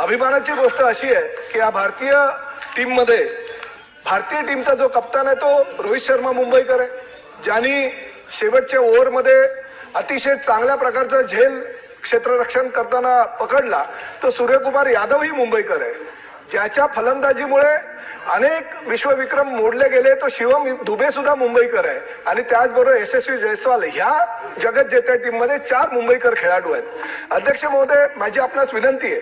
अभिमानाची गोष्ट अशी आहे की या भारतीय टीममध्ये भारतीय टीमचा जो कप्तान आहे तो रोहित शर्मा मुंबईकर आहे ज्यांनी शेवटच्या ओव्हरमध्ये अतिशय चांगल्या प्रकारचा झेल क्षेत्ररक्षण करताना पकडला तो सूर्यकुमार यादवही मुंबईकर आहे. ज्याच्या फलंदाजीमुळे अनेक विश्वविक्रम मोडले गेले. तो शिवम दुबे सुद्धा मुंबईकर आहे. आणि त्याचबरोबर यशस्वी जयस्वाल ह्या जगत जेत्या टीममध्ये चार मुंबईकर खेळाडू आहेत. अध्यक्ष महोदय माझी आपणास विनंती आहे.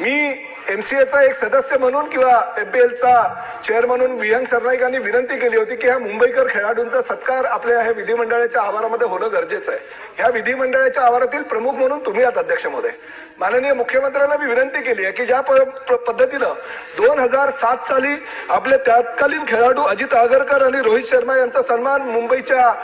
मी एमसीएचा एक सदस्य म्हणून किंवा एपीएलचा चेअर म्हणून विहंग सरनाईकांनी विनंती केली होती की ह्या मुंबईकर खेळाडूंचा सत्कार आपल्या ह्या विधिमंडळाच्या आवारामध्ये होणं गरजेचं आहे. ह्या विधिमंडळाच्या आवारातील प्रमुख म्हणून तुम्ही आहात अध्यक्ष महोदय. माननीय मुख्यमंत्र्यांना मी विनंती केली आहे की ज्या प- पद्धतीनं दोन हजार सात साली आपले तत्कालीन खेळाडू अजित आगरकर आणि रोहित शर्मा यांचा सन्मान मुंबईच्या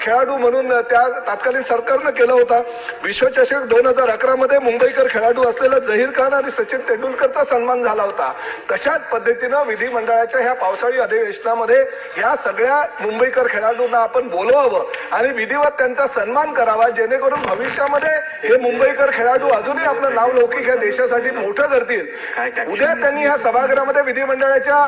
खेळाडू म्हणून त्या तत्कालीन सरकारनं केला होता. विश्वचषक दोन हजार अकरा मध्ये मुंबईकर खेळाडू असलेला जहीर खान आणि सचिन तेंडुलकरचा सन्मान झाला होता. तशाच पद्धतीनं विधिमंडळाच्या ह्या पावसाळी अधिवेशनामध्ये ह्या सगळ्या मुंबईकर खेळाडूंना आपण बोलवावं. आणि विधिवत त्यांचा सन्मान करावा जेणेकरून भविष्यामध्ये हे मुंबईकर खेळाडू अजूनही आपलं नाव लौकिक ह्या देशासाठी मोठं करतील. उद्या त्यांनी ह्या सभागृहामध्ये विधिमंडळाच्या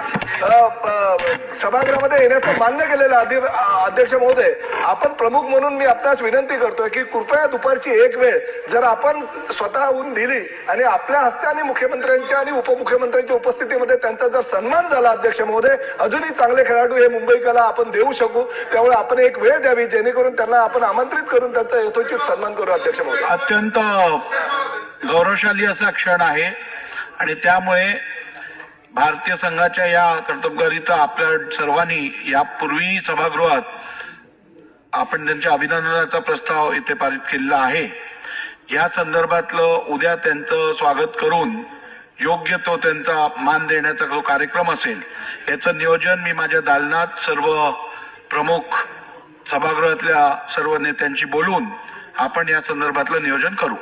सभागृहामध्ये येण्याचं मान्य केलेलं अध्यक्ष महोदय आपण प्रमुख म्हणून मी आपणास विनंती करतोय की कृपया दुपारची एक वेळ जर आपण स्वतःहून दिली आणि आपल्या हस्ते आणि मुख्यमंत्र्यांच्या आणि उपमुख्यमंत्र्यांच्या उपस्थितीमध्ये त्यांचा जर सन्मान झाला अध्यक्ष महोदय अजूनही चांगले खेळाडू हे मुंबईकरला आपण देऊ शकू. त्यामुळे आपण एक वेळ द्यावी जेणेकरून त्यांना आपण आमंत्रित करून त्यांचा यथोचित सन्मान करू अध्यक्ष महोदय. अत्यंत गौरवशाली असा क्षण आहे आणि त्यामुळे भारतीय संघाच्या या कर्तबगारीचा आपल्या सर्वांनी यापूर्वी सभागृहात आपण त्यांच्या अभिनंदनाचा प्रस्ताव इथे पारित केलेला आहे. या संदर्भातलं उद्या त्यांचं स्वागत करून योग्य तो त्यांचा मान देण्याचा जो कार्यक्रम असेल याचं नियोजन मी माझ्या दालनात सर्व प्रमुख सभागृहातल्या सर्व नेत्यांशी बोलून आपण या संदर्भातलं नियोजन करू.